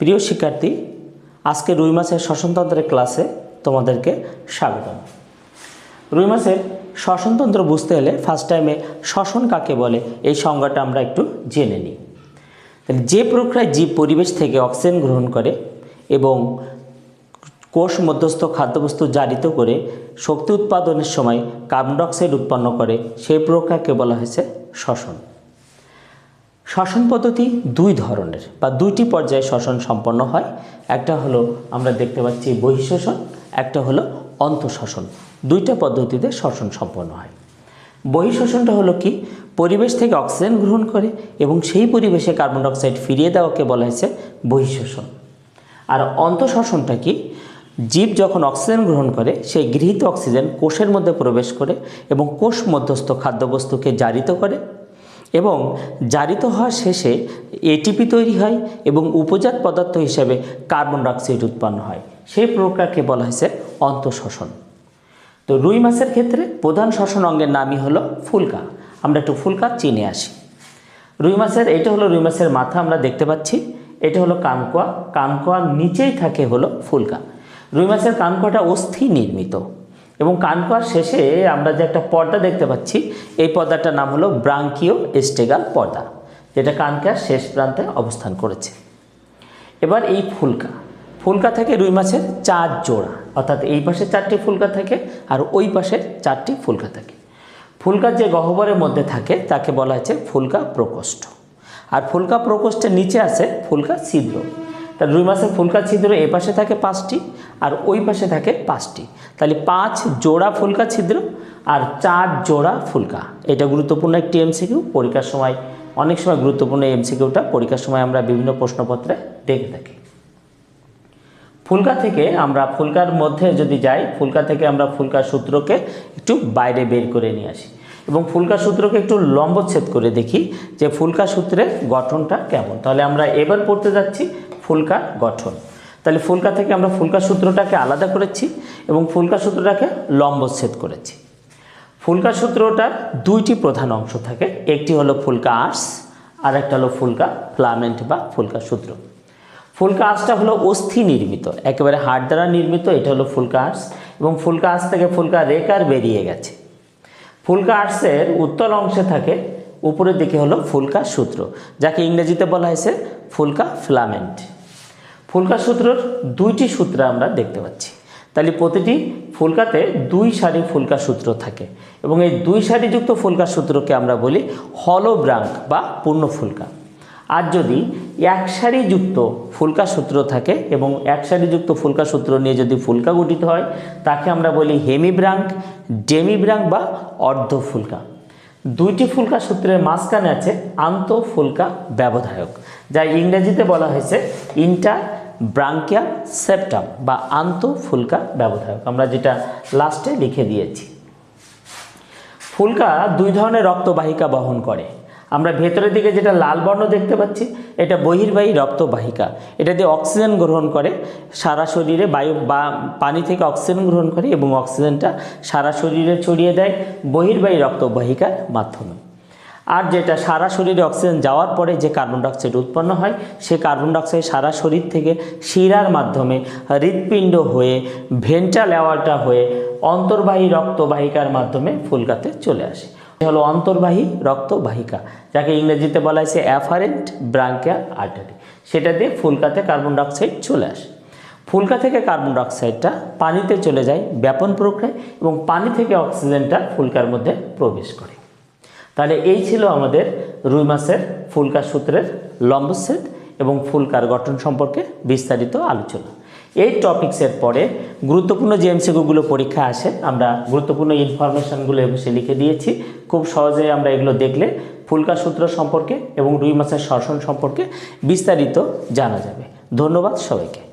প্রিয় শিক্ষার্থী, আজকে রুই মাছের শ্বসনতন্ত্রের ক্লাসে তোমাদেরকে স্বাগতম। রুই মাছের শ্বসনতন্ত্র বুঝতে হলে ফার্স্ট টাইমে শ্বসন কাকে বলে এই সংজ্ঞাটা আমরা একটু জেনে নিই। তাহলে যে প্রক্রিয়ায় জীব পরিবেশ থেকে অক্সিজেন গ্রহণ করে এবং কোষ, মধ্যস্থ, খাদ্যবস্তু জারিত করে শক্তি উৎপাদনের সময় কার্বন ডাইঅক্সাইড উৎপন্ন করে, সেই প্রক্রিয়াকে বলা হয়েছে শ্বসন। শ্বসন পদ্ধতি দুই ধরনের বা দুইটি পর্যায়ে শ্বসন সম্পন্ন হয়। একটা হলো আমরা দেখতে পাচ্ছি বহিঃশ্বসন, একটা হলো অন্তঃশ্বসন। দুইটা পদ্ধতিতে শ্বসন সম্পন্ন হয়। বহিঃশ্বসনটা হলো কি? পরিবেশ থেকে অক্সিজেন গ্রহণ করে এবং সেই পরিবেশে কার্বন ডাইঅক্সাইড ফিরিয়ে দেওয়াকে বলা হয়েছে বহিঃশ্বসন। আর অন্তঃশ্বসনটা কি? জীব যখন অক্সিজেন গ্রহণ করে, সেই গৃহীত অক্সিজেন কোষের মধ্যে প্রবেশ করে এবং কোষ মধ্যস্থ খাদ্যবস্তুকে জারিত করে। এবং জারিত হওয়া শেষে এটিপি তৈরি হয় এবং উপজাত পদার্থ হিসেবে কার্বন ডাইঅক্সাইড উৎপন্ন হয়। সেই প্রক্রিয়াকে বলা হয়েছে অন্তঃশ্বসন তো রুই মাছের ক্ষেত্রে প্রধান শ্বসন অঙ্গের নামই হলো ফুলকা। আমরা একটু ফুলকা চিনে আসি। রুই মাছের, এটা হলো রুই মাছের মাথা আমরা দেখতে পাচ্ছি। এটা হলো কানকোয়া। কানকোয়ার নিচেই থাকে হলো ফুলকা। রুই মাছের কানকোয়াটা অস্থি নির্মিত এবং কানকোয়ার শেষে আমরা যে একটা পর্দা দেখতে পাচ্ছি, এই পর্দাটার নাম হলো ব্রাঙ্কিও এস্টেগাল পর্দা, যেটা কানকার শেষ প্রান্তে অবস্থান করেছে। এবার এই ফুলকা ফুলকা থেকে রুই মাছের চার জোড়া, অর্থাৎ এই পাশে চারটি ফুলকা থাকে আর ওই পাশে চারটি ফুলকা থাকে। ফুলকার যে গহ্বরের মধ্যে থাকে, তাকে বলা হচ্ছে ফুলকা প্রকোষ্ঠ। আর ফুলকা প্রকোষ্ঠের নিচে আছে ফুলকা ছিদ্র। তা রুই মাছের ফুলকা ছিদ্র এ পাশে থাকে পাঁচটি আর ওই পাশে থাকে পাঁচটি। তাহলে পাঁচ জোড়া ফুলকা ছিদ্র আর চার জোড়া ফুলকা। এটা গুরুত্বপূর্ণ একটি এমসিকিউ পরীক্ষার সময়, অনেক সময় গুরুত্বপূর্ণ এমসিকিউটা পরীক্ষার সময় আমরা বিভিন্ন প্রশ্নপত্রে দেখে থাকি। ফুলকা থেকে আমরা ফুলকার মধ্যে যদি যাই, ফুলকা থেকে আমরা ফুলকার সূত্রকে একটু বাইরে বের করে নিয়ে আসি। এবং ফুলকা সূত্রকে একটু লম্বচ্ছেদ করে দেখি যে ফুলকা সূত্রের গঠনটা কেমন। তাহলে আমরা এবার পড়তে যাচ্ছি ফুলকা গঠন। তাহলে ফুলকা থেকে আমরা ফুলকা সূত্রটাকে আলাদা করেছি এবং ফুলকা সূত্রটাকে লম্বচ্ছেদ করেছি। ফুলকা সূত্রটার দুইটি প্রধান অংশ থাকে, একটি হলো ফুলকা আর্স আর একটা হলো ফুলকা ফ্লামেন্ট বা ফুলকা সূত্র। ফুলকা আর্সটা হলো অস্থি নির্মিত, একেবারে হাড় দ্বারা নির্মিত, এটা হলো ফুলকা আর্স এবং ফুলকা আর্স থেকে ফুলকা রেকার বেরিয়ে গেছে। ফুলকা আর্সের উত্তল অংশে থাকে, উপরের দিকে হলো ফুলকা সূত্র, যাকে ইংরেজিতে বলা হয়েছে ফুলকা ফিলামেন্ট। ফুলকা সূত্রর দুইটি সূত্র আমরা দেখতে পাচ্ছি। তাহলে প্রতিটি ফুলকাতে দুই সারি ফুলকা সূত্র থাকে এবং এই দুই সারিযুক্ত ফুলকা সূত্রকে আমরা বলি হলোব্রাঙ্ক বা পূর্ণ ফুলকা। আর যদি এক সারিযুক্ত ফুলকা সূত্র থাকে এবং এক সারিযুক্ত ফুলকা সূত্র নিয়ে যদি ফুলকা গঠিত হয়, তাকে আমরা বলি হেমিব্রাঙ্ক, ডেমিব্রাঙ্ক বা অর্ধ ফুলকা। দুইটি ফুলকা সূত্রের মাঝখানে আছে আন্ত ফুলকা ব্যবধায়ক, যা ইংরেজিতে বলা হয়েছে ইন্টার ব্রাঙ্কিয়া সেপ্টাম বা আন্ত ফুলকা ব্যবধায়ক। আমরা যেটা লাস্টে লিখে দিয়েছি। ফুলকা দুই ধরনের রক্তবাহিকা বহন করে। আমরা ভেতরের দিকে যেটা লাল বর্ণ দেখতে পাচ্ছি, এটা বহির্বাহী রক্তবাহিকা। এটা দিয়ে অক্সিজেন গ্রহণ করে, সারা শরীরে বায়ু বা পানি থেকে অক্সিজেন গ্রহণ করে এবং অক্সিজেনটা সারা শরীরে ছড়িয়ে দেয় বহির্বাহী রক্তবাহিকার মাধ্যমে। আর যেটা সারা শরীরে অক্সিজেন যাওয়ার পরে যে কার্বন ডাইঅক্সাইড উৎপন্ন হয় সে কার্বন ডাইঅক্সাইড সারা শরীর থেকে শিরার মাধ্যমে হৃৎপিণ্ড হয়ে ভেন্ট্রাল অ্যাওয়ার্টা হয়ে, অন্তর্বাহী রক্তবাহিকার মাধ্যমে ফুলকাতে চলে আসে। হলো অন্তর্বাহী রক্তবাহিকা, যাকে ইংরেজিতে বলা হয়েছে অ্যাফারেন্ট ব্রাঙ্কিয়া আর্টারি সেটা দিয়ে ফুলকাতে কার্বন ডাইঅক্সাইড চলে আসে। ফুলকা থেকে কার্বন ডাইঅক্সাইডটা পানিতে চলে যায় ব্যাপন প্রক্রিয়ায় এবং পানি থেকে অক্সিজেনটা ফুলকার মধ্যে প্রবেশ করে। তাহলে এই ছিল আমাদের রুই মাছের ফুলকার সূত্রের লম্বচ্ছেদ এবং ফুলকার গঠন সম্পর্কে বিস্তারিত আলোচনা। এই টপিক্সের পরে গুরুত্বপূর্ণ যে এমসিকিউগুলো পরীক্ষা আসে, আমরা গুরুত্বপূর্ণ ইনফরমেশানগুলো বসে লিখে দিয়েছি। খুব সহজে আমরা এগুলো দেখলে ফুলকা সূত্র সম্পর্কে এবং রুই মাছের শ্বসন সম্পর্কে বিস্তারিত জানা যাবে। ধন্যবাদ সবাইকে।